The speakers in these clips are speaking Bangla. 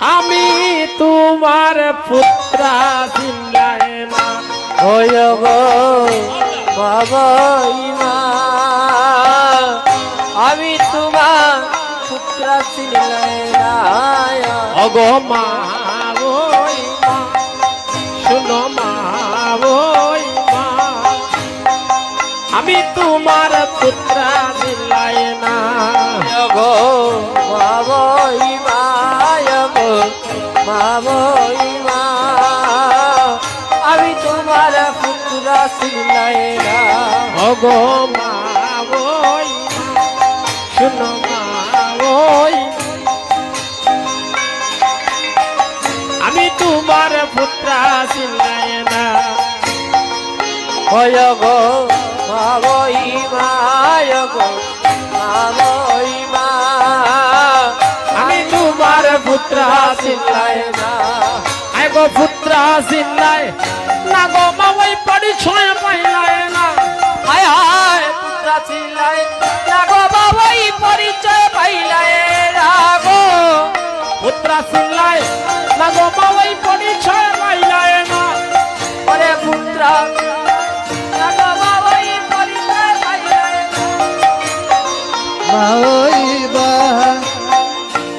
আমি তোমার পুত্রা চিল্লায় না ওই গো বাবা ইমা আমি তোমার পুত্র ছিলাই অগো মা ওই মা। শুনো মা মা। আমি তোমার পুত্রা চিল্লায় না গো বাবা ইমা গো আমি তোমার পুত্র ছিলাই না অগো মা ওই শুনো মা আমি তোমার পুত্রা চিল্লায় না গো ইমা গো চিল্লায় না। গো পুত্রা চিল্লায় না গো মা ওই পরিচয় পাইলায় না। হায় হায় পুত্র ছিলাই না গো বাবাই পরিচয় পাইলাই রাগো পুত্রা চিল্লায় না গো মা ওই পরিচয় পাইলায় না। ওরে পুত্র। না গো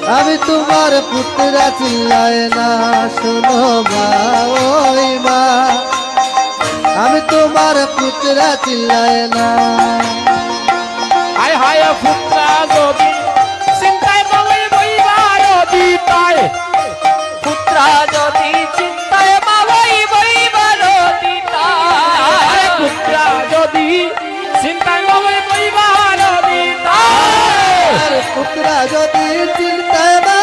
আমি তোমার পুত্রা চিল্লায় না শোনো ওই মা। আমি তোমার পুত্রা চিল্লায় না। হায় হায় পুত্রা যদি চিন্তায় বই বইবার পুত্র যদি চিন্তায় বাবাই বইবার দিতা আরে পুত্রা যদি চিন্তায় আর পুত্রা যদি চিন্তায় না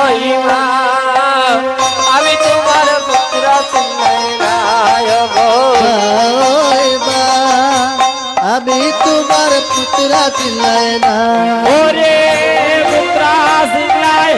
ওই তোমার পুত্রা চিল্লায় না। ওরে পুত্রা চিল্লায়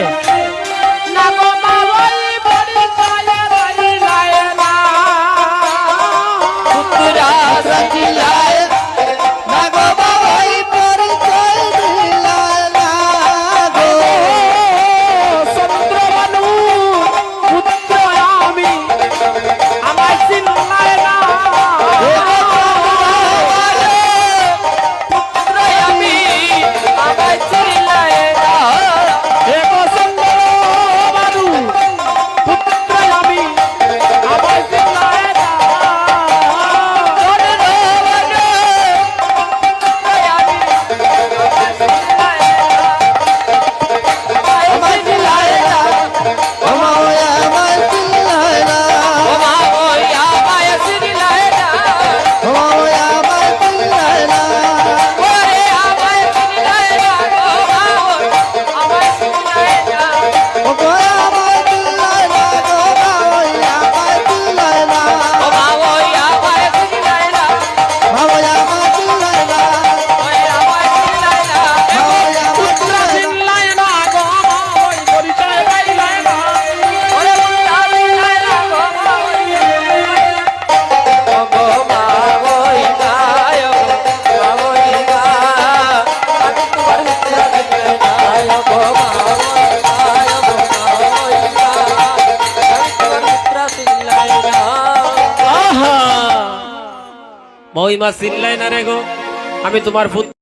মহিমা চিল্লাই না রে গো আমি তোমার পুত্র